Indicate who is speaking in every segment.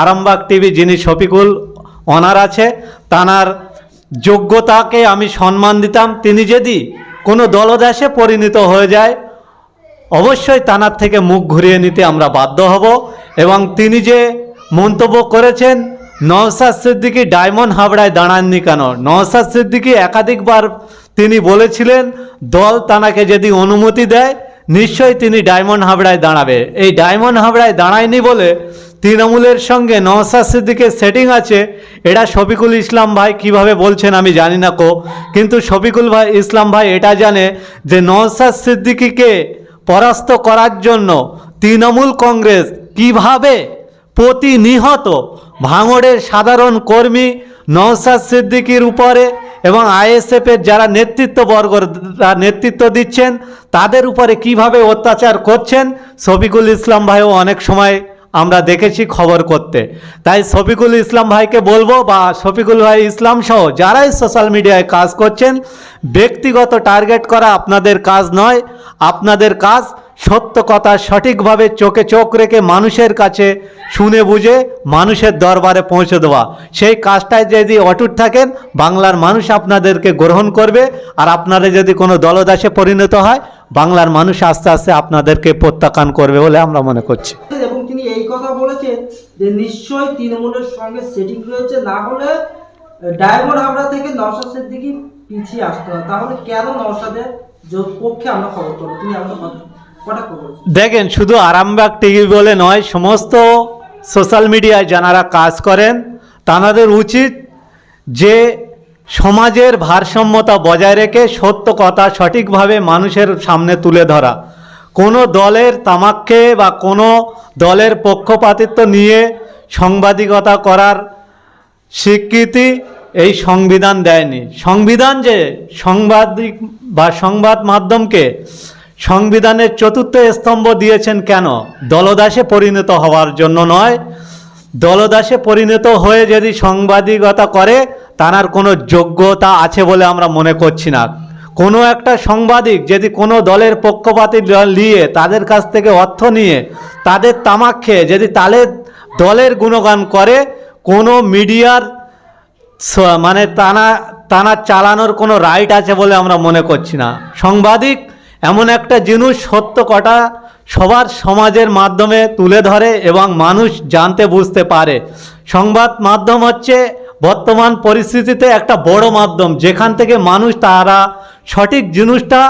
Speaker 1: Arambagh TV যিনি Shafiqul honour আছে, তানার যোগ্যতাকে আমি সম্মান দিতাম। তিনি যদি কোনো দলদাসে পরিণত হয়ে যায়, অবশ্যই তানার থেকে মুখ ঘুরিয়ে নিতে আমরা বাধ্য হব এবং তিনি যে মন্তব্য করেছেন নওসাদ সিদ্দিকি ডায়মন্ড হাবড়ায় দাঁড়াননি কেন? নওসাদ সিদ্দিকি একাধিকবার তিনি বলেছিলেন, দল তানাকে যদি অনুমতি দেয়, নিশ্চয়ই তিনি ডায়মন্ড হাবড়ায় দাঁড়াবে। এই ডায়মন্ড হাবড়ায় দাঁড়ায়নি বলে তৃণমূলের সঙ্গে নওসাদ সিদ্দিকের সেটিং আছে। এটা শফিকুল ইসলাম ভাই কীভাবে বলছেন আমি জানি না কো। কিন্তু শফিকুল ভাই, ইসলাম ভাই এটা জানে যে নওসাদ সিদ্দিকিকে পরাস্ত করার জন্য তৃণমূল কংগ্রেস কীভাবে প্রতিনিহত ভাঙড়ের সাধারণ কর্মী নওসাদ সিদ্দিকির উপরে এবং আইএসএফের যারা নেতৃত্ববর্গরা নেতৃত্ব দিচ্ছেন, তাদের উপরে কীভাবে অত্যাচার করছেন? শফিকুল ইসলাম ভাইও অনেক সময় আমরা দেখেছি খবর করতে। তাই শফিকুল ইসলাম ভাইকে বলব বা শফিকুল ভাই ইসলাম সহ যারাই সোশ্যাল মিডিয়ায় কাজ করছেন, ব্যক্তিগত টার্গেট করা আপনাদের কাজ নয়, আপনাদের কাজ সত্য কথা সঠিকভাবে চোখে চোখ রেখে মানুষের কাছে শুনে বুঝে মানুষের দরবারে পৌঁছে দেওয়া। সেই কাজটায় যদি অটুট থাকেন, বাংলার মানুষ আপনাদেরকে গ্রহণ করবে, আর আপনারা যদি কোনো দলদাসে পরিণত হয় বাংলার মানুষ আস্তে আস্তে আপনাদেরকে প্রত্যাখ্যান করবে বলে আমরা মনে করছি।
Speaker 2: এবং তিনি এই কথা বলেছেন যে নিশ্চয়ই তৃণমূলের সঙ্গে সেটিং রয়েছে না হলে ডায়মন্ড হাবড়া থেকে সিদ্দিকি পিছিয়ে আসতে হয় তাহলে কেন নওশাদের পক্ষে আমরা খবর করব? তিনি
Speaker 1: দেখেন শুধু আরামবাগ টিভি বলে নয় সমস্ত সোশ্যাল মিডিয়ায় যারা কাজ করেন তাদের উচিত যে সমাজের ভারসাম্যতা বজায় রেখে সত্য কথা সঠিকভাবে মানুষের সামনে তুলে ধরা। কোনো দলের তামাককে বা কোনো দলের পক্ষপাতিত্ব নিয়ে সাংবাদিকতা করার স্বীকৃতি এই সংবিধান দেয়নি। সংবিধান যে সাংবাদিক বা সংবাদ মাধ্যমকে সংবিধানের চতুর্থ স্তম্ভ দিয়েছেন কেন? দলদাসে পরিণত হওয়ার জন্য নয়। দলদাসে পরিণত হয়ে যদি সাংবাদিকতা করে তার কোনো যোগ্যতা আছে বলে আমরা মনে করছি না। কোনো একটা সাংবাদিক যদি কোনো দলের পক্ষপাতি নিয়ে তাদের কাছ থেকে অর্থ নিয়ে তাদের তামাক খেয়ে যদি তাদের দলের গুণগান করে, কোনো মিডিয়ার মানে টানা টানা চালানোর কোনো রাইট আছে বলে আমরা মনে করছি না। সাংবাদিক এমন একটা জিনিস সত্য কটা সবার সমাজের মাধ্যমে তুলে ধরে এবং মানুষ জানতে বুঝতে পারে। সংবাদ মাধ্যম হচ্ছে বর্তমান পরিস্থিতিতে একটা বড় মাধ্যম যেখান থেকে মানুষ তারা সঠিক জিনিসটা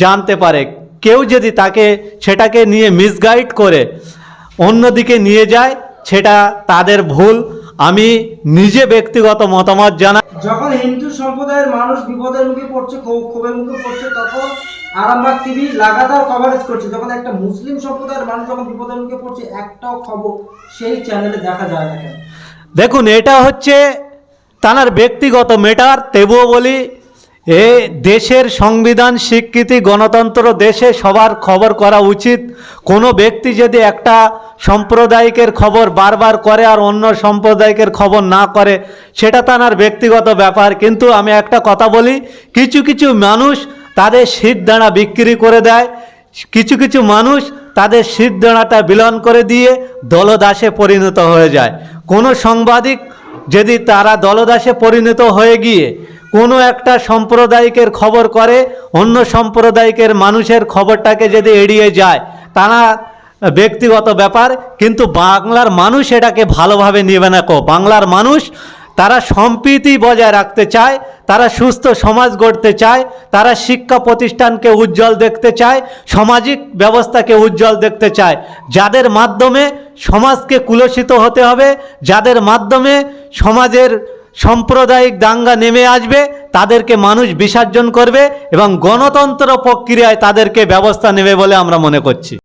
Speaker 1: জানতে পারে। কেউ যদি তাকে সেটাকে নিয়ে মিসগাইড করে অন্যদিকে নিয়ে যায় সেটা তাদের ভুল। আমি নিজে ব্যক্তিগত মতামত জানাই।
Speaker 2: যখন হিন্দু সম্প্রদায়ের মানুষ বিপদের মুখে পড়ছে ক্ষোভের মুখে পড়ছে তখন আরামবাগ টিভি লাগাতার কভারেজ করছে। যখন একটা মুসলিম সম্প্রদায়ের মানুষ যখন বিপদের মুখে পড়ছে একটাও খবর সেই চ্যানেলে দেখা যায় না
Speaker 1: দেখুন এটা হচ্ছে তার ব্যক্তিগত মেটার তবুও বলি, এ দেশের সংবিধান, স্বীকৃতি, গণতন্ত্র দেশে সবার খবর করা উচিত। কোনো ব্যক্তি যদি একটা সম্প্রদায়িকের খবর বারবার করে আর অন্য সম্প্রদায়িকের খবর না করে, সেটা তার ব্যক্তিগত ব্যাপার। কিন্তু আমি একটা কথা বলি, কিছু কিছু মানুষ তাদের শীত দাঁড়া বিক্রি করে দেয়, কিছু কিছু মানুষ তাদের দাঁড়াটা বিলন করে দিয়ে দলদাসে পরিণত হয়ে যায়। কোনো সাংবাদিক যদি তারা দলদাসে পরিণত হয়ে গিয়ে কোনো একটা সম্প্রদায়িকের খবর করে, অন্য সম্প্রদায়িকের মানুষের খবরটাকে যদি এড়িয়ে যায়, তারা ব্যক্তিগত ব্যাপার, কিন্তু বাংলার মানুষ এটাকে ভালোভাবে নেবে না কো। বাংলার মানুষ তারা সম্প্রীতি বজায় রাখতে চায়, তারা সুস্থ সমাজ গড়তে চায়, তারা শিক্ষা প্রতিষ্ঠানকে উজ্জ্বল দেখতে চায়, সামাজিক ব্যবস্থাকে উজ্জ্বল দেখতে চায়। যাদের মাধ্যমে সমাজকে কুলসিত হতে হবে, যাদের মাধ্যমে সমাজের সাম্প্রদায়িক দাঙ্গা নেমে আসবে, তাদেরকে মানুষ বিসর্জন করবে এবং গণতন্ত্র প্রক্রিয়ায় তাদেরকে ব্যবস্থা নেবে বলে আমরা মনে করছি।